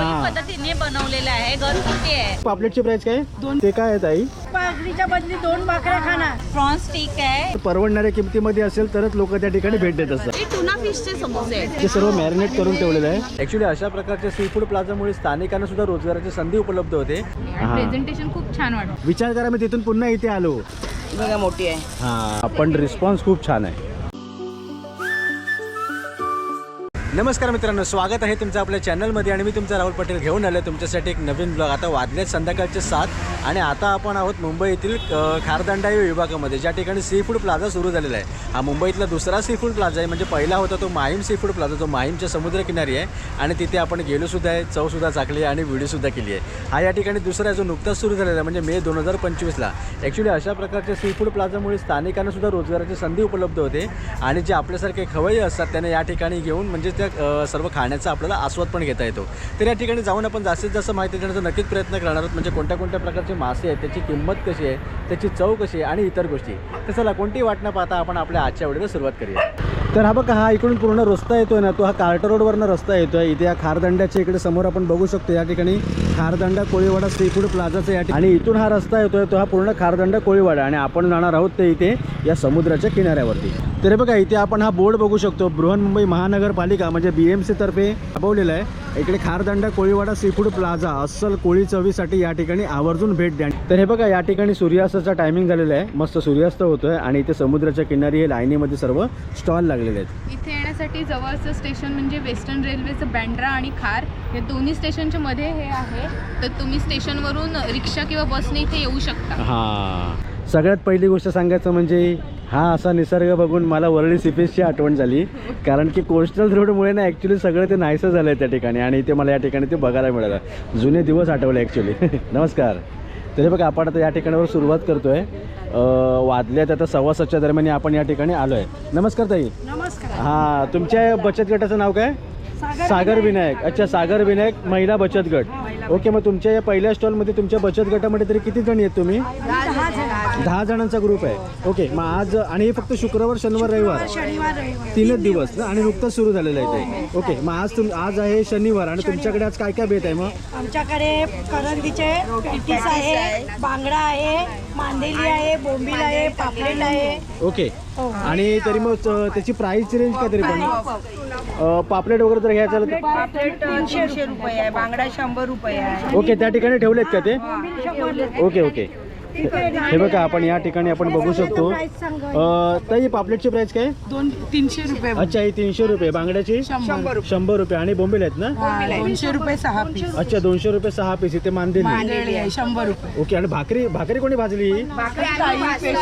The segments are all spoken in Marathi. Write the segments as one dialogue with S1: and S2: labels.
S1: हा.
S2: पद्धतीने बनवलेलं आहे. घरगुती आहे.
S1: पापलेटची प्राइस काय? ते काय आहे ताई?
S3: भाकरीच्या बदली दोन भाकऱ्या खाणार.
S2: प्रॉन्स स्टिक आहे.
S1: परवडणाऱ्या किमतीमध्ये असेल तरच लोक त्या ठिकाणी भेट देत असतात.
S2: हे टुना फिशचे समोसे आहेत.
S1: ते सर्व मॅरिनेट करून ठेवलेलं आहे. ऍक्च्युली अशा प्रकारच्या सी फूड प्लाझामुळे स्थानिकांना सुद्धा रोजगाराची संधी उपलब्ध होते. हा.
S4: प्रेझेंटेशन खूप छान वाटतं
S1: विचार करा मी तिथून पुन्हा इथे आलो.
S3: बघा मोठी आहे.
S1: हा पण रिस्पॉन्स खूप छान आहे. नमस्कार मित्रांनो स्वागत आहे तुमचं आपल्या चॅनलमध्ये आणि मी तुमचा राहुल पटेल घेऊन आलो तुमच्यासाठी एक नवीन ब्लॉग आता वाजलेत संध्याकाळचे सात आणि आता आपण आहोत मुंबई येथील विभागामध्ये ज्या ठिकाणी सी फूड प्लाझा सुरू झालेला आहे. हा मुंबईतला दुसरा सी फूड प्लाझा आहे म्हणजे पहिला होता तो माहीम सी फूड प्लाझा जो माहीमच्या समुद्रकिनारी आहे. आणि तिथे आपण गेलोसुद्धा आहे चवसुद्धा चाकली आहे आणि व्हिडिओसुद्धा केली आहे. हा या ठिकाणी दुसरा आहे जो नुकताच सुरू झालेला आहे म्हणजे मे दोन हजार पंचवीसला. ॲक्च्युली अशा प्रकारच्या सी फूड प्लाझामुळे स्थानिकांनासुद्धा रोजगाराची संधी उपलब्ध होते. आणि जे आपल्यासारखे खवय्ये असतात त्यांना या ठिकाणी घेऊन म्हणजे त्या सर्व खाण्याचा आपल्याला आस्वाद पण घेता येतो. तर या ठिकाणी जाऊन आपण जास्तीत जास्त माहिती देण्याचा नक्कीच प्रयत्न करणार आहोत. म्हणजे कोणत्या कोणत्या प्रकारचे मासे आहेत त्याची किंमत कशी आहे त्याची चव कशी आहे आणि इतर गोष्टी. तर चला कोणतीही वाट न पाहता आपण आपल्या आजच्या व्हिडिओला सुरुवात करूया. तर हा बघा हा इकडून पूर्ण रस्ता येतोय ना तो हा कार्टर रोडवरनं रस्ता येतोय. इथे या खारदंड्याच्या इकडे समोर आपण बघू शकतो या ठिकाणी खारदंडा कोळीवाडा सी फूड प्लाझाचा या ठिकाणी. आणि इथून हा रस्ता येतोय तो हा पूर्ण खारदंडा कोळीवाडा. आणि आपण जाणार आहोत ते इथे या समुद्राच्या किनाऱ्यावरती. तर हे बघा इथे आपण हा बोर्ड बघू शकतो. बृहन्मुंबई महानगरपालिका म्हणजे बी एम सी तर्फे राबवलेला आहे. इकडे Khardanda Koliwada seafood plaza अस्सल कोळी चवीसाठी या ठिकाणी आवर्जून भेट द्या. तर हे बघा या ठिकाणी सूर्यास्ताचा टायमिंग झालेला आहे. मस्त सूर्यास्त होतोय आणि इथे समुद्राच्या किनारी हे लाईनीमध्ये सर्व स्टॉल लागलेले आहेत.
S4: इथे येण्यासाठी जवळचं स्टेशन म्हणजे वेस्टर्न रेल्वेचं बँड्रा आणि खार या दोन्ही स्टेशनच्या मध्ये हे आहे. तर तुम्ही स्टेशनवरून रिक्षा किंवा बसने इथे येऊ शकता.
S1: हा. सगळ्यात पहिली गोष्ट सांगायचं म्हणजे हा असा निसर्ग बघून मला वरळी सिपेसची आठवण झाली. कारण की कोस्टल रोडमुळे ना ॲक्च्युली सगळं ते नाहीसं झालं आहे त्या ठिकाणी आणि इथे मला या ठिकाणी ते बघायला मिळालं. जुने दिवस आठवले ॲक्च्युली नमस्कार. तरी बघा आपण आता या ठिकाणावर सुरुवात करतोय. अं, वाजल्यात आता सव्वा सातच्या दरम्यान आपण या ठिकाणी आलो आहे नमस्कार ताई.
S3: नमस्कार.
S1: हां तुमच्या बचत गटाचं नाव काय? सागर विनायक. अच्छा सागर विनायक महिला बचत गट. ओके मग तुमच्या या पहिल्या स्टॉलमध्ये तुमच्या बचत गटामध्ये तरी किती जण आहेत तुम्ही?
S3: दहा जण
S1: दहा जणांचा ग्रुप आहे. ओके मग आज आणि हे फक्त शुक्रवार शनिवार रविवार?
S3: शनिवार रविवार.
S1: तीनच दिवस. ना? आणि नुकतंच सुरू झालेलं आहे ते. ओके मग आज तुम आज आहे शनिवार आणि तुमच्याकडे आज काय काय भेट आहे मग?
S3: आमच्याकडे करंदीचे पेटीस आहे बांगडा आहे मांदेली आहे बोंबील आहे पापलेट आहे.
S1: ओके
S3: हो.
S1: आणि तरी मग त्याची प्राइस रेंज काय तरी पण. पापलेट वगैरे जर घ्यायचं झालं तर
S5: पापलेट तीनशे रुपये आहे बांगडा शंभर रुपये आहे.
S1: ओके त्या ठिकाणी ठेवलेत का ते? Okay okay. हे बघा आपण या ठिकाणी आपण बघू शकतो. ताई पापलेटची प्राइस काय?
S5: दोन तीनशे रुपये
S1: अच्छा ही तीनशे रुपये. बांगड्याची?
S5: शंभर
S1: रुपये. आणि बोंबील आहेत ना?
S5: दोनशे रुपये सहा पीस.
S1: अच्छा दोनशे रुपये सहा पीस. इथे
S5: मांदेली. आहे शंभर रुपये.
S1: ओके आणि भाकरी भाकरी कोणी भाजली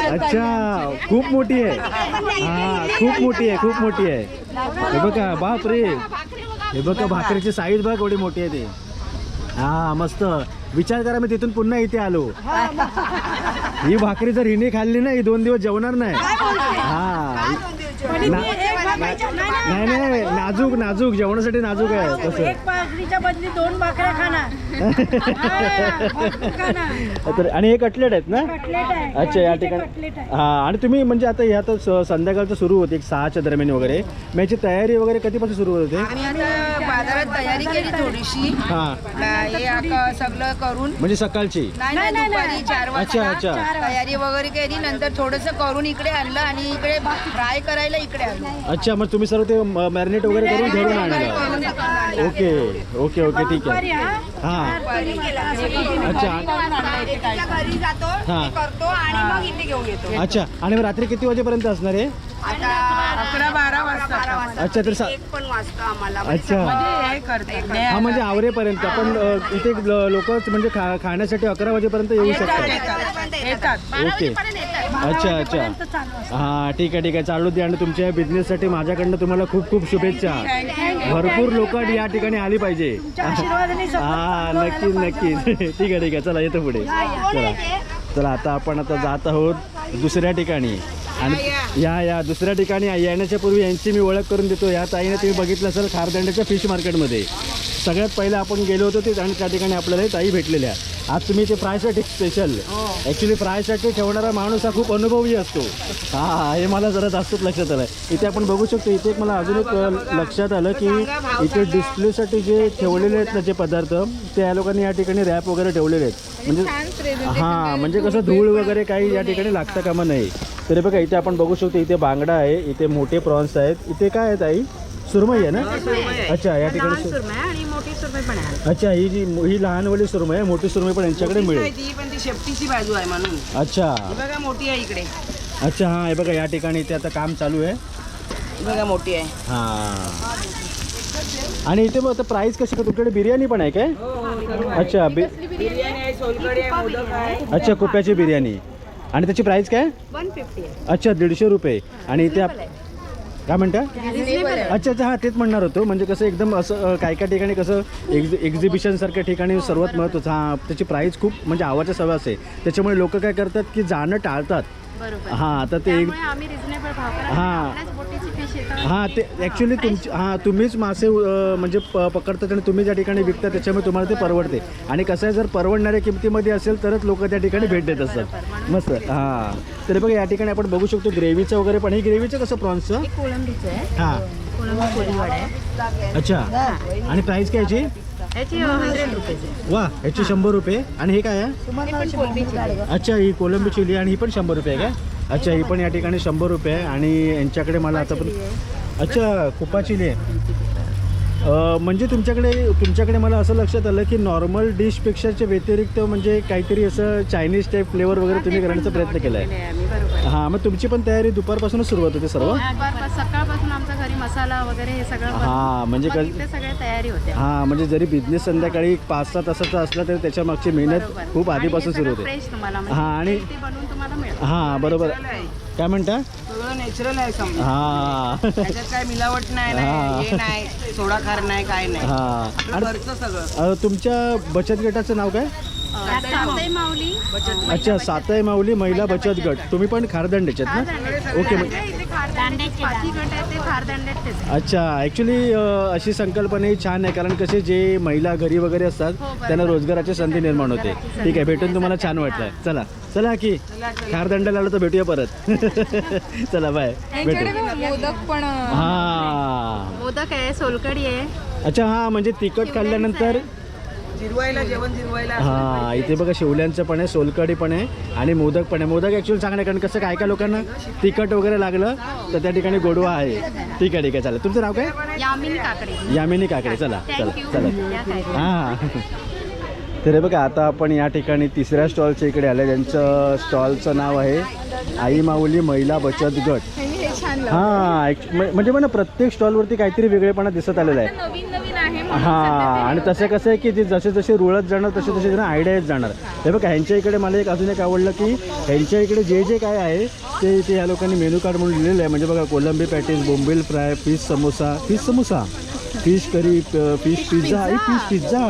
S1: अच्छा खूप मोठी आहे. हा खूप मोठी आहे खूप मोठी आहे. हे बघा बाप रे हे बघा भाकरीची साईज बघ एवढी मोठी आहे ते. हा मस्त. विचार करा मी तिथून पुन्हा इथे आलो. ही भाकरी जर हिने खाल्ली ना ही दोन दिवस जेवणार नाही. हा. नाही नाही नाजूक नाजूक जेवणासाठी नाजूक आहे तसं.
S3: एक भाकरीच्या बदली दोन भाकऱ्या खाणार. हा,
S1: तर आणि हे कटलेट आहेत ना?
S3: कटलेट आहे
S1: अच्छा या ठिकाणी
S3: कटलेट आहे.
S1: हा आणि तुम्ही म्हणजे आता ह्या तर स- संध्याकाळचं सुरू होते एक सहाच्या दरम्यान वगैरे. मग याची तयारी वगैरे कधीपासून सुरू होते?
S5: आम्ही आता बाजारात तयारी केली थोडीशी.
S1: हा.
S5: हे आता सगळं करून.
S1: म्हणजे सकाळची?
S5: नाही नाही दुपारी चार
S1: अच्छा
S5: वाजता
S1: अच्छा
S5: तयारी वगैरे केली नंतर थोडस करून इकडे आणलं आणि इकडे फ्राय करायला इकडे आणलं.
S1: अच्छा मग तुम्ही सर्व ते मॅरिनेट वगैरे करून घरून आणलं
S5: करून तिकडून आणलं.
S1: ओके ओके ओके ठीक आहे. हा? अच्छा.
S5: घरी जातो
S1: हा.
S5: करतो आणि मग इथे घेऊन येतो.
S1: अच्छा. आणि मग रात्री किती वाजेपर्यंत असणार आहे
S5: आता
S1: अच्छा तर सा-
S5: एक पण वाजता आम्हाला.
S1: अच्छा.
S5: हे करते
S1: हा म्हणजे आवरेपर्यंत. पण अ, इथे लोक म्हणजे खा खाण्यासाठी अकरा वाजेपर्यंत येऊ शकतात.
S5: येतात
S1: ओके. अच्छा अच्छा. हा ठीक आहे ठीक आहे. चालू दे. आणि तुमच्या बिझनेससाठी माझ्याकडनं तुम्हाला खूप खूप शुभेच्छा. भरपूर लोक या ठिकाणी आली पाहिजे.
S3: आशीर्वादाने
S1: हा नक्कीच नक्कीच. ठीक आहे ठीक आहे. चला येतो पुढे. चला. चला आता आपण आता जात आहोत दुसऱ्या ठिकाणी. आणि या या. दुसऱ्या ठिकाणी येण्याच्या पूर्वी यांची मी ओळख करून देतो. या ताईने तुम्ही बघितलं असेल खारदंड्याच्या फिश मार्केटमध्ये. सगळ्यात पहिलं आपण गेलो होतो ते आणि त्या ठिकाणी आपल्याला ताई भेटलेल्या. आज तुम्ही ते फ्रायसाठी स्पेशल ॲक्च्युली फ्रायसाठी ठेवणारा माणूस हा खूप अनुभवी असतो. हा हे मला जरा जास्तच लक्षात आलं इथे आपण बघू शकतो इथे एक मला अजून एक लक्षात आलं की इथे डिस्प्लेसाठी जे ठेवलेले आहेत ना जे पदार्थ ते या लोकांनी या ठिकाणी रॅप वगैरे ठेवलेले आहेत. म्हणजे हां म्हणजे कसं धूळ वगैरे काही या ठिकाणी लागता कामा नाही. तरी बघा इथे आपण बघू शकतो इथे बांगडा आहे इथे मोठे प्रॉन्स आहेत. इथे काय आहेत आई सुरमई आहे ना? अच्छा या ठिकाणी
S3: सुरमई पण आहे.
S1: अच्छा ही जी ही लहानवाली सुरमई आहे मोठी सुरमई पण यांच्याकडे मिळेल.
S5: ती पण ती शेपटीची बाजू आहे म्हणून.
S1: अच्छा.
S5: ही बघा मोठी आहे इकडे.
S1: अच्छा हां हे बघा या ठिकाणी इथे आता काम चालू आहे.
S5: ही बघा मोठी आहे.
S1: हां. आणि इथे मग आता प्राईस कशी का तुमच्याकडे बिर्याणी पण आहे काय? अच्छा बि
S5: बिर्याणी आहे? सोलकडी आहे मोदक आहे.
S1: अच्छा कुप्याची बिर्याणी. आणि त्याची प्राईस काय?
S3: वन फिफ्टी
S1: अच्छा दीडशे रुपये. आणि इथे आप काय म्हणता? अच्छा अच्छा हां तेच म्हणणार होतो. म्हणजे कसं एकदम असं काय काय ठिकाणी कसं एक्झि एक्झिबिशनसारख्या ठिकाणी सर्वात महत्त्वाचं हां त्याची प्राईस खूप म्हणजे आवाच्या सवय आहे त्याच्यामुळे लोक काय करतात की जाणं टाळतात.
S3: बरोबर.
S1: हां तर ते एक
S3: आम्ही रिझनेबल भाव करा
S1: हां. हां ते ॲक्च्युली तुमची हां तुम्हीच मासे म्हणजे प पकडतात आणि तुम्ही ज्या ठिकाणी विकता त्याच्यामुळे तुम्हाला ते परवडते. आणि कसं आहे जर परवडणाऱ्या किमतीमध्ये असेल तरच लोक त्या ठिकाणी भेट देत असतात. मस्त. हां. तरी बघा या ठिकाणी आपण बघू शकतो ग्रेव्हीचं वगैरे पण. हे ग्रेव्हीचं कसं प्रॉन्सचं?
S3: कोळंबीचं आहे.
S1: हां.
S3: कोळंबी कोळीवाड आहे.
S1: अच्छा. आणि प्राईस काय याची?
S3: याची हंड्रेड रुपीज आहे
S1: वा ह्याची शंभर रुपये. आणि हे काय आहे. अच्छा ही कोलंबी चिली आणि ही पण शंभर रुपये आहे काय? अच्छा ही पण या ठिकाणी शंभर रुपये आहे आणि यांच्याकडे मला आता पण अच्छा कुपा चिली आहे. अं, म्हणजे तुमच्याकडे तुमच्याकडे मला असं लक्षात आलं की नॉर्मल डिशपेक्षाच्या व्यतिरिक्त म्हणजे काहीतरी असं चायनीज टाईप फ्लेवर वगैरे तुम्ही करण्याचा प्रयत्न केला आहे
S3: आम्ही बरोबर.
S1: हां मग तुमची पण तयारी दुपारपासूनच सुरुवात होते सर्व?
S3: घरी मसाला वगैरे हे सगळं
S1: हां म्हणजे
S3: सगळ्या तयारी होते
S1: हां म्हणजे जरी बिझनेस संध्याकाळी पाच सहा तासाचा असला तरी त्याच्या मागची मेहनत खूप आधीपासून सुरू होते.
S3: फ्रेश तुम्हाला
S1: हां आणि
S3: तुम्हाला मिळेल
S1: हां बरोबर. काय म्हणता?
S5: सगळं नॅचरल आहे समजा.
S1: हां.
S5: त्याच्यात काय मिलावट नाही
S1: हा.
S5: नाही हे नाही सोडा खार नाही काय नाही.
S1: हां. आणि
S5: घरचं सगळं.
S1: तुमच्या बचत गटाचं नाव काय?
S3: माऊली.
S1: अच्छा सातय माऊली महिला बचत गट. तुम्ही पण खारदंडेचे आहेत ना? ओके अच्छा ॲक्च्युली अशी संकल्पना ही छान आहे कारण कसे जे महिला घरी वगैरे असतात त्यांना रोजगाराची संधी निर्माण होते. ठीक आहे भेटून तुम्हाला छान वाटलं चला चला की खारदंड्याला आलं तर भेटूया परत. चला बाय
S4: मोदक पण
S1: हां.
S3: मोदक आहे सोलकडी आहे.
S1: अच्छा हां म्हणजे तिखट खाल्ल्यानंतर हां इथे बघा शिवल्यांचं पण आहे सोलकडी पण आहे आणि मोदक पण आहे. मोदक ॲक्च्युली चांगलं आहे कारण कसं काय काय लोकांना तिखट वगैरे लागलं तर त्या ठिकाणी गोडवा आहे. ठीक आहे ठीक आहे चालेल. तुमचं नाव काय?
S3: यामिनी काकडे.
S1: चला चला चला. हां तर हे बघा आता आपण या ठिकाणी तिसऱ्या स्टॉलच्या इकडे आले ज्यांचं स्टॉलचं नाव आहे आई माऊली महिला बचत गट.
S4: हे
S1: म्हणजे मला प्रत्येक स्टॉलवरती काहीतरी वेगळेपणा दिसत आलेला आहे. हां आणि तसं कसं आहे की ते जसे जसे रुळत जाणार तसे तसे त्यांना आयडिया येत जाणार. हे बघा ह्यांच्या इकडे मला एक अजून एक आवडलं की ह्यांच्या इकडे जे जे काय आहे ते इथे या लोकांनी मेनू कार्ड म्हणून लिहिलेलं आहे. म्हणजे बघा कोलंबी पॅटीस बोंबील fry fish samosa fish samosa. Fish curry fish pizza आई फिश पिझ्झा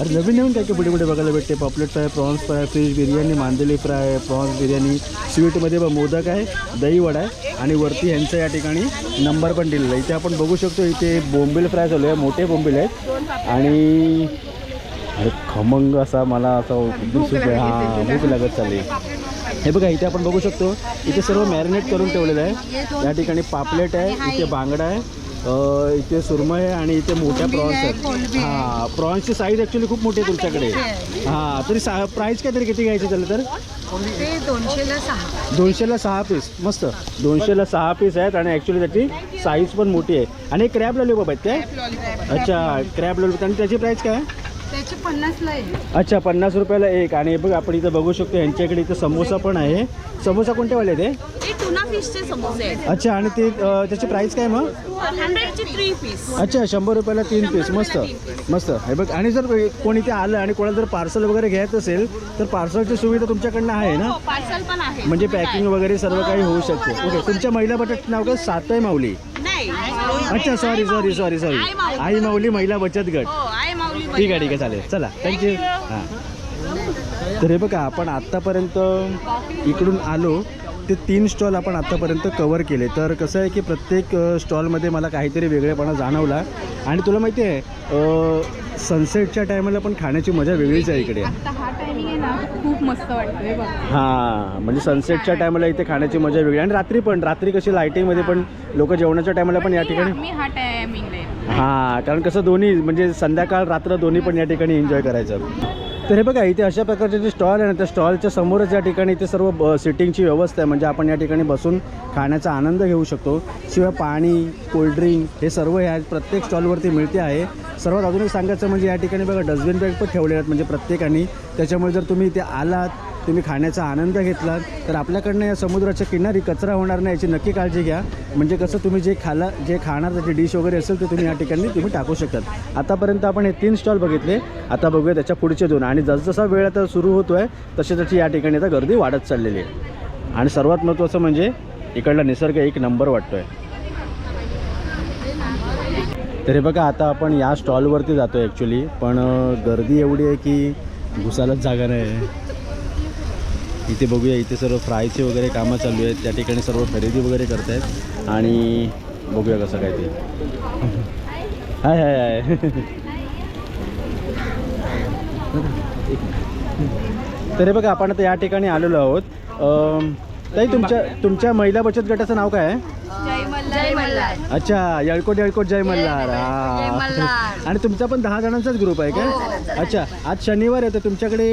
S1: अरे नवीन नवीन काय काय पुढे पुढे बघायला भेटते? Paplet fry prawns fry fish biryani मांदेली fry prawns biryani. स्वीटमध्ये मोदक आहे दही वडा आहे आणि वरती ह्यांचा या ठिकाणी नंबर पण दिलेला आहे. इथे आपण बघू शकतो इथे बोंबील फ्राय चालू आहे मोठे बोंबील आहेत. आणि अरे खमंग असा मला असा दिसत हां भूक लागत चालली हे बघा इथे आपण बघू शकतो इथे सर्व मॅरिनेट करून ठेवलेलं आहे. या ठिकाणी पापलेट आहे इथे बांगडा आहे इथे सुरमई आहे आणि इथे मोठ्या प्रॉन्स आहेत. हां प्रॉन्सची साईज ॲक्च्युली खूप मोठी आहे तुमच्याकडे. हां तरी सा प्राईस काय तरी किती घ्यायचं झालं तर?
S3: दोनशेला सहा.
S1: दोनशेला सहा पीस मस्त. दोनशेला सहा पीस आहेत आणि ॲक्च्युली त्याची साईज पण मोठी आहे. आणि क्रॅब लॉलीपॉप आहेत काय? अच्छा क्रॅब लॉलीपॉप आणि त्याची प्राईस काय? आहे
S3: त्याचे पन्नासला आहे
S1: अच्छा पन्नास रुपयाला एक. आणि बघ आपण इथं बघू शकतो यांच्याकडे इथं समोसा पण आहे. समोसा कोणते वाले ते
S2: हे टुना फिशचे समोसे आहेत.
S1: अच्छा आणि ते अं, त्याची प्राईस काय मग?
S2: हंड्रेडची थ्री पीस
S1: अच्छा शंभर रुपयाला तीन पीस मस्त. मस्त. हे बघ आणि जर कोणी ते आलं आणि कोणाला जर पार्सल वगैरे घ्यायचं असेल तर पार्सलची सुविधा तुमच्याकडनं आहे ना?
S2: पार्सल पण आहे.
S1: म्हणजे पॅकिंग वगैरे सर्व काही होऊ शकते. ओके तुमच्या महिला बचत नाव काय? सातय माऊली.
S2: नाही
S1: अच्छा सॉरी सॉरी सॉरी सॉरी
S2: आई माऊली.
S1: महिला बचत गट.
S2: हो
S1: ठीक आहे ठीक आहे चालेल. चला थँक्यू हां. तर हे बघा आपण आत्तापर्यंत इकडून आलो ते तीन स्टॉल आपण आत्तापर्यंत कवर केले. तर कसं आहे की प्रत्येक स्टॉलमध्ये मला काहीतरी वेगळेपणा जाणवला. आणि तुला माहिती आहे सनसेटच्या टायमाला पण खाण्याची मजा वेगळीच आहे इकडे.
S4: हा खूप मस्त वाटतं हे
S1: म्हणजे सनसेटच्या टायमाला इथे खाण्याची मजा वेगळी आणि रात्री पण रात्री कशी लाईटिंगमध्ये पण लोक जेवणाच्या टायमाला पण या ठिकाणी
S4: हां
S1: कारण कसं दोन्ही म्हणजे संध्याकाळ रात्र दोन्ही पण या ठिकाणी एन्जॉय करायचं. तर हे बघा इथे अशा प्रकारचे जे स्टॉल आहे ना त्या स्टॉलच्या समोरच या ठिकाणी इथे सर्व ब सिटिंगची व्यवस्था आहे. म्हणजे आपण या ठिकाणी बसून खाण्याचा आनंद घेऊ शकतो. शिवाय पाणी कोल्ड्रिंक हे सर्व ह्या प्रत्येक स्टॉलवरती मिळते आहे. सर्वात अजून एक सांगायचं म्हणजे या ठिकाणी बघा डस्टबिन बॅग पण ठेवले आहेत. म्हणजे प्रत्येकाने. त्याच्यामुळे जर तुम्ही इथे आलात तुम्ही खाण्याचा आनंद घेतलात तर आपल्याकडनं या समुद्राच्या किनारी कचरा होणार नाही याची नक्की काळजी घ्या. म्हणजे कसं तुम्ही जे खाला जे खाणार त्याची डिश वगैरे असेल ते तुम्ही या ठिकाणी तुम्ही टाकू शकतात. आतापर्यंत आपण हे तीन स्टॉल बघितले. आता बघूया त्याच्या पुढचे दोन. आणि जसजसा वेळ आता सुरू होतो आहे तशी तशी या ठिकाणी आता गर्दी वाढत चाललेली आहे. आणि सर्वात महत्त्वाचं म्हणजे इकडला निसर्ग एक नंबर वाटतो आहे तरी बघा आता आपण या स्टॉलवरती जातो आहे ॲक्च्युली पण गर्दी एवढी आहे की घुसायलाच जागा नाही आहे इथे बघूया इथे सर्व फ्रायचे वगैरे कामं चालू आहेत. त्या ठिकाणी सर्व खरेदी वगैरे करत आहेत आणि बघूया कसं काय ते. हाय हाय हाय. तरी बघा आपण आता या ठिकाणी आलेलो आहोत. ताई तुमच्या तुमच्या महिला बचत गटाचं नाव काय आहे?
S5: जय मल्हार
S1: अच्छा येळकोट येळकोट जय मल्हार हा आणि तुमचा पण दहा जणांचाच ग्रुप आहे काय अच्छा आज शनिवार आहे तर तुमच्याकडे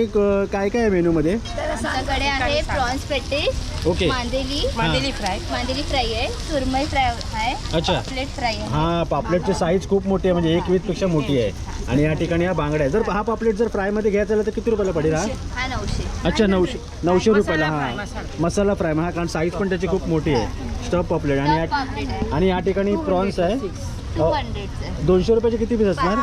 S1: काय काय आहे मेनूमध्ये?
S6: आमच्याकडे आहे प्रॉन्स पेटीस
S1: ओके.
S6: मांदेली.
S5: मांदेली फ्राय.
S6: मांदेली फ्राय आहे सुरमई फ्राय आहे.
S1: अच्छा.
S6: प्लेट फ्राय आहे.
S1: हा पापलेटची साईज खूप मोठी आहे म्हणजे एक वीसपेक्षा मोठी आहे. आणि या ठिकाणी हा बांगडा आहे. जर हा पापलेट जर फ्रायमध्ये घ्यायचा झाला तर किती रुपयाला पडेल हा?
S6: हा नऊशे.
S1: अच्छा नऊशे. नऊशे रुपयाला हा. मसाला फ्राय हा कारण साईज पण त्याची खूप मोठी आहे. स्टफ पापलेट. आणि
S6: पापलेट
S1: या आणि या ठिकाणी प्रॉन्स आहे.
S6: टू हंड्रेडचं
S1: दोनशे रुपयाचे किती पीस असणार?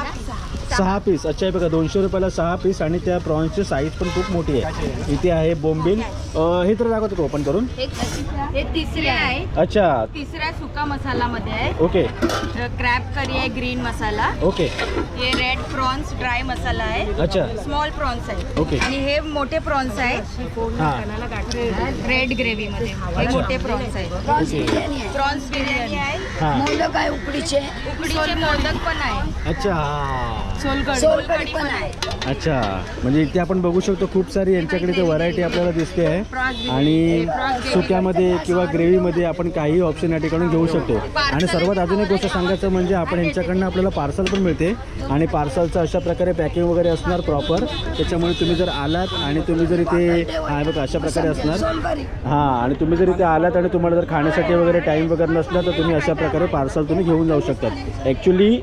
S1: सहा पीस. अच्छा हे बघा दोनशे रुपयाला सहा पीस आणि त्या प्रॉन्सची साईज पण खूप मोठी आहे. इथे आहे बोंबिल. अं, हे तर दाखवतो ओपन करून?
S6: हे
S5: हे तिसरे आहे.
S1: अच्छा.
S5: तिसऱ्या सुका मसालामध्ये आहे.
S1: ओके.
S5: क्रॅब करी आहे ग्रीन मसाला.
S1: ओके.
S5: हे रेड प्रॉन्स ड्राय मसाला आहे.
S1: अच्छा.
S5: स्मॉल प्रॉन्स आहे.
S1: ओके.
S5: आणि हे मोठे प्रॉन्स आहे.
S1: हां.
S5: रेड ग्रेव्ही मध्ये. हे मोठे प्रॉन्स आहे.
S1: ओके
S5: प्रॉन्स बिर्याणी आहे.
S1: हां.
S3: मोदक आहे उकडीचे.
S5: उकडीचे मोदक पण आहे.
S1: अच्छा.
S5: सोलकढी पण आहे.
S1: अच्छा म्हणजे इथे आपण बघू शकतो खूप सारी यांच्याकडे ते व्हरायटी आपल्याला दिसते आहे. आणि सुक्यामध्ये किंवा ग्रेव्हीमध्ये आपण काही ऑप्शन या ठिकाणी घेऊ शकतो. आणि सर्वात अजून एक गोष्ट सांगायचं म्हणजे आपण यांच्याकडनं आपल्याला पार्सल पण मिळते. आणि पार्सलचं अशा प्रकारे पॅकिंग वगैरे असणार प्रॉपर त्याच्यामुळे तुम्ही जर आलात आणि तुम्ही जर इथे हा बघा अशा प्रकारे असणार. हां आणि तुम्ही जर इथे आलात आणि तुम्हाला जर खाण्यासाठी वगैरे टाईम वगैरे नसला तर तुम्ही अशा प्रकारे पार्सल तुम्ही घेऊन जाऊ शकतात. ॲक्च्युली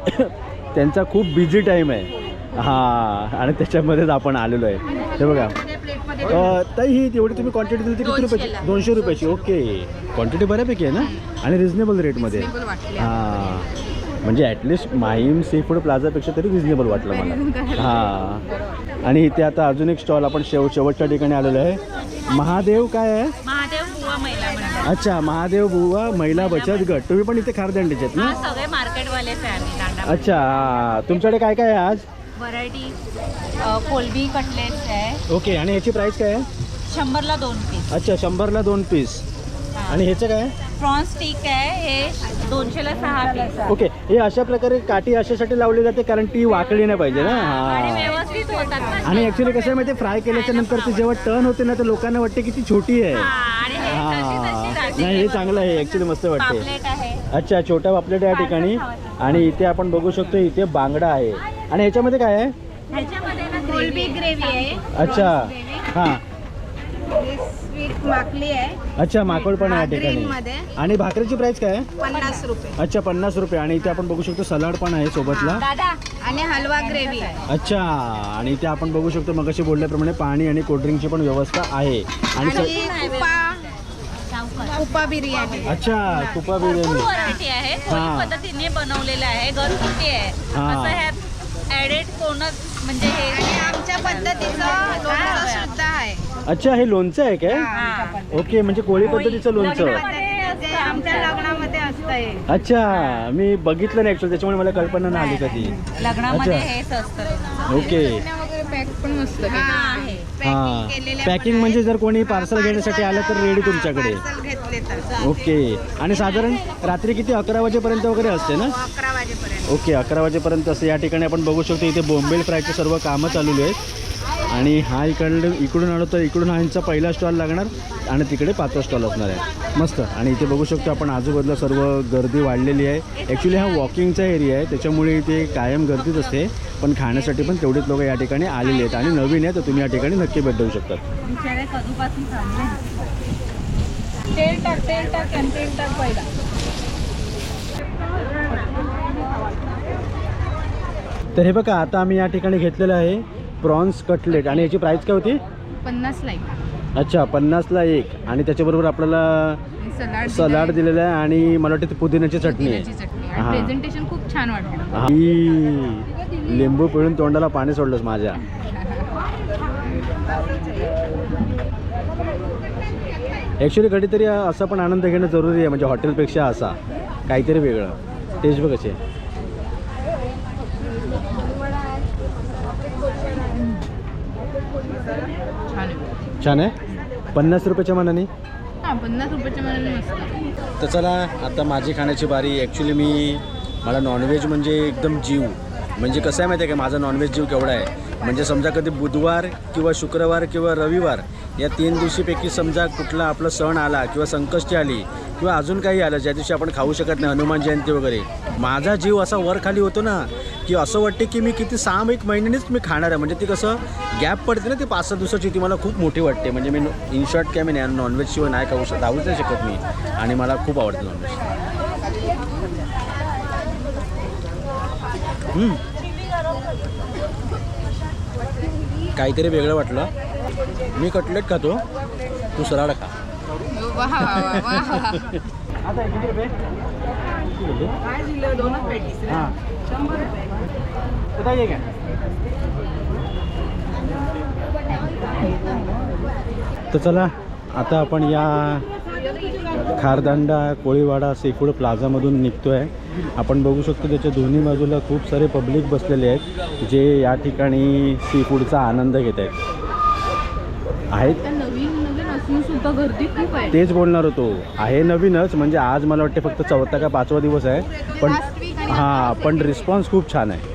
S1: त्यांचा खूप बिझी टाईम आहे. हां आणि त्याच्यामध्येच आपण आलेलो आहे. हे बघा. ताई ही तेवढी तुम्ही क्वांटिटी दिली ती किती रुपयाची? दोनशे रुपयाची ओके क्वांटिटी बऱ्यापैकी आहे ना? आणि रिझनेबल रेटमध्ये हां. म्हणजे ॲटलिस्ट माहीम सी फूड प्लाझापेक्षा तरी रिझनेबल वाटलं मला. हां. आणि इथे आता अजून एक स्टॉल आपण शेव शेवटच्या ठिकाणी आलेलो आहे. महादेव काय आहे? अच्छा महादेव बुवा महिला बचत गट. तुम्ही पण इथे खारदंडीचे आहेत ना?
S2: सगळे दांडा
S1: अच्छा. तुमच्याकडे काय काय आहे आज?
S2: व्हरायटी कोलबी कटलेट्स आहे.
S1: ओके आणि ह्याची प्राईस काय आहे?
S2: शंभरला दोन पीस
S1: अच्छा शंभरला दोन पीस आणि ह्याचं काय आहे?
S2: प्रॉन्स स्टिक आहे हे दोनशेला सहा पीस
S1: ओके हे अशा प्रकारे काठी अशासाठी लावली जाते कारण ती वाकडी नाही पाहिजे ना?
S2: आणि
S1: हा.
S2: व्यवस्थित होतात ना.
S1: आणि ऍक्च्युली कसं आहे माहिती फ्राय केल्याच्यानंतर ती जेव्हा टर्न होते ना तर लोकांना वाटते की ती छोटी आहे.
S2: हा, आणि हे तशी तशी
S1: हा
S2: राहते.
S1: नाही हे चांगलं आहे ऍक्च्युली मस्त वाटते.
S2: पापलेट आहे.
S1: अच्छा छोटा पापलेट या ठिकाणी. आणि इथे आपण बघू शकतो इथे बांगडा आहे. आणि ह्याच्यामध्ये काय आहे?
S2: ह्याच्यामध्ये ना कोलबी ग्रेव्ही आहे.
S1: अच्छा. हां.
S5: स्वीट माकली आहे.
S1: अच्छा माकड पण आहे ठिकाणी.
S5: मध्ये
S1: आणि भाकरीची प्राइस काय आहे?
S5: पन्नास रुपये.
S1: अच्छा पन्नास रुपये. आणि इथे आपण बघू शकतो सलाड पण आहे सोबतला.
S5: आणि हलवा ग्रेव्ही आहे.
S1: अच्छा आणि इथे आपण बघू शकतो मगाशी बोलल्याप्रमाणे पाणी आणि कोल्ड्रिंकची पण व्यवस्था आहे. आणि
S5: उपा बिर्याणी.
S1: अच्छा तुपा बिर्याणी.
S2: व्हरायटी आहे.
S1: हा.
S2: कोणी पद्धतीने बनवलेलं आहे. घरगुती आहे.
S1: हा.
S2: असं ह्यात ऍडेड कोणच म्हणजे हे
S5: आणि आमच्या पद्धतीचं लोणचं सुद्धा आहे.
S1: अच्छा हे लोणचं आहे काय. ओके म्हणजे कोळी पद्धतीचं लोणचं.
S5: ते आमच्या लग्नामध्ये असतंय.
S1: अच्छा मी बघितलं नाही ऍक्च्युअली त्याच्यामुळे मला कल्पना नाही आली कधी.
S2: लग्नामध्ये. हेच असतं.
S1: ओके.
S4: पॅक पण मस्त
S5: हा.
S1: हां पॅकिंग म्हणजे जर कोणी पार्सल घेण्यासाठी आलं तर रेडी तुमच्याकडे.
S5: पार्सल घेतले तर
S1: ओके. आणि साधारण रात्री किती? अकरा वाजेपर्यंत वगैरे असते ना?
S5: अकरा वाजेपर्यंत.
S1: ओके अकरा वाजेपर्यंत असं या ठिकाणी आपण बघू शकतो इथे बोंबेल फ्रायचे सर्व कामं चाललेली आहेत. आणि हा इकडे इकडून आलो तर इकडून हा यांचा पहिला स्टॉल लागणार आणि तिकडे पाचवा स्टॉल असणार आहे. मस्त. आणि इथे बघू शकतो आपण आजूबाजूला सर्व गर्दी वाढलेली आहे. ॲक्च्युली हा वॉकिंगचा एरिया आहे त्याच्यामुळे इथे कायम गर्दीच असते पण खाण्यासाठी पण तेवढेच लोक या ठिकाणी आलेले आहेत आणि नवीन आहे तर तुम्ही या ठिकाणी नक्की भेट देऊ शकतात तर हे बघा आता आम्ही या ठिकाणी घेतलेलं आहे. Prawns cutlet. आणि याची प्राईस काय होती?
S4: पन्नास लाईक
S1: अच्छा पन्नासला एक. आणि त्याच्याबरोबर आपल्याला
S4: सलाड
S1: सलाड दिलेलं आहे आणि मला वाटतं ते पुदिन्याची चटणी
S4: पुदिन्याची
S1: आहे. हा.
S4: प्रेझेंटेशन खूप छान वाटलं.
S1: हा. ई, लिंबू पिळून तोंडाला पाणी सोडलंस माझ्या. ॲक्च्युली कधीतरी असा पण आनंद घेणं जरुरी आहे म्हणजे हॉटेलपेक्षा असा. काहीतरी वेगळं. टेस्ट बघ कशी आहे.
S4: छान आहे
S1: छान आहे. पन्नास रुपयाच्या मनाने?
S4: हां पन्नास रुपयाच्या मनाने मस्त
S1: तर चला आता माझी खाण्याची बारी. ॲक्च्युली मी मला नॉनव्हेज म्हणजे एकदम जीव. म्हणजे कसं आहे माहिती आहे का? माझा नॉनव्हेज जीव केवढा आहे. म्हणजे समजा कधी बुधवार किंवा शुक्रवार किंवा रविवार या तीन दिवशीपैकी समजा कुठला आपला सण आला किंवा संकष्टी आली किंवा अजून काही आलं ज्या दिवशी आपण खाऊ शकत नाही हनुमान जयंती वगैरे माझा जीव असा वर खाली होतो ना की असं वाटते की मी किती सहा एक महिन्यानेच मी खाणार आहे. म्हणजे ती कसं गॅप पडते ना ती पाच सहा दिवसाची ती मला खूप मोठी वाटते. म्हणजे मी इन शॉर्ट काय मी नाही नॉनव्हेज नाही खाऊ शकत खाऊच नाही शकत मी. आणि मला खूप आवडतं नॉनव्हेज काहीतरी वेगळं वाटलं. मी कटलेट खातो तू सलाड खा. आता किती रुपये? हां. तर चला आता आपण या खारदांडा कोळीवाडा सीफूड प्लाझामधून निघतो आहे आपण बघू शकतो त्याच्या दोन्ही बाजूला खूप सारे पब्लिक बसलेले आहेत जे या ठिकाणी सीफूडचा आनंद घेत आहेत. आहेत? तेच बोलणार होतो. आहे नवीनच म्हणजे आज मला वाटते फक्त चौथा का पाचवा दिवस आहे. पण हां पण रिस्पॉन्स खूप छान आहे.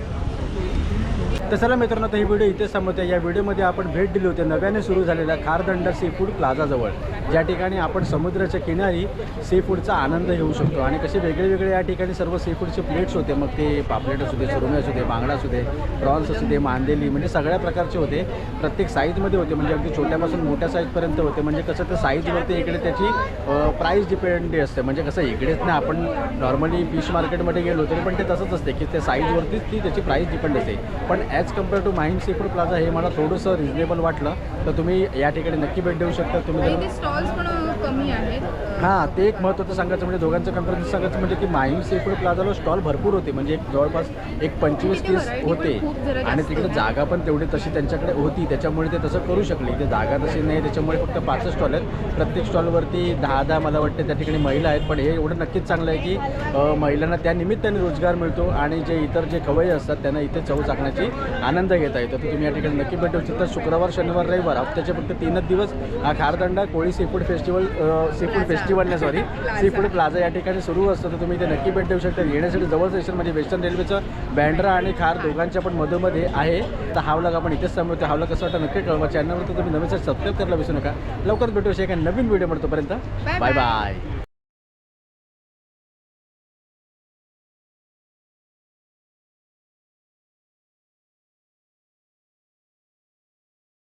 S1: तर चला मित्रांनो आता ही व्हिडिओ इथेच थांबवते या व्हिडिओमध्ये आपण भेट दिली होती. नव्याने सुरू झालेल्या खारदंड सी फूड प्लाझाजवळ. ज्या ठिकाणी आपण समुद्राच्या किनारी सी फूडचा आनंद घेऊ शकतो. आणि कसे वेगळे वेगळे या ठिकाणी सर्व सी फूडचे प्लेट्स होते. मग ते पापलेट असू दे सुरमे असू दे बांगडा असू दे प्रॉन्स असू दे मांदेली म्हणजे सगळ्या प्रकारचे होते. प्रत्येक साईजमध्ये होते. म्हणजे अगदी छोट्यापासून मोठ्या साईजपर्यंत होते. म्हणजे कसं तर साईजवरती इकडे त्याची प्राईस डिपेंड असते. म्हणजे कसं इकडेच ना आपण नॉर्मली फिश मार्केटमध्ये गेलो तरी पण ते तसंच असते की त्या साईजवरतीच ती त्याची प्राईस डिपेंड असते. पण as compare to Mahim seafood plaza हे मला थोडंसं रिजनेबल वाटलं. तर तुम्ही या ठिकाणी नक्की भेट देऊ शकता. तुम्ही
S4: स्टॉल्स पण कमी आहेत.
S1: हां ते एक महत्त्वाचं सांगायचं म्हणजे दोघांचं कंपॅरिझन सांगायचं म्हणजे की माहीम सी फूड प्लाझाला स्टॉल भरपूर होते. म्हणजे एक जवळपास एक पंचवीस तीस होते. आणि तिकडे. जागा पण तेवढी तशी त्यांच्याकडे होती. त्याच्यामुळे ते तसं करू शकले. इथे जागा तशी नाही. त्याच्यामुळे फक्त पाचच स्टॉल आहेत. प्रत्येक स्टॉलवरती दहा दहा मला वाटते त्या ठिकाणी महिला आहेत. पण हे एवढं नक्कीच चांगलं आहे की महिलांना त्या निमित्ताने रोजगार मिळतो आणि जे इतर जे खवय्ये असतात त्यांना इथे चव चाकण्याची आनंद घेता येतो. तर तुम्ही या ठिकाणी नक्की भेटू शकता. शुक्रवार शनिवार रविवार हप्त्याचे फक्त तीनच दिवस हा Khardanda Koli seafood festival seafood festival नाही सॉरी सीफूड प्लाझा या ठिकाणी सुरू असतं. तर तुम्ही इथे नक्की भेट देऊ शकता. येण्यासाठी जवळ स्टेशन म्हणजे वेस्टर्न रेल्वेचं बँड्रा आणि खार दोघांच्या पण मधोमध्ये आहे. तर हा व्लॉग आपण इथेच थांबवतो. हा व्लॉग कसं वाटतं नक्की कळवा. चॅनलवर तुम्ही नवीन सबस्क्राईब करायला विसरू नका. लवकरच भेटू एका नवीन व्हिडिओ तोपर्यंत
S4: Bye
S1: बाय. बाय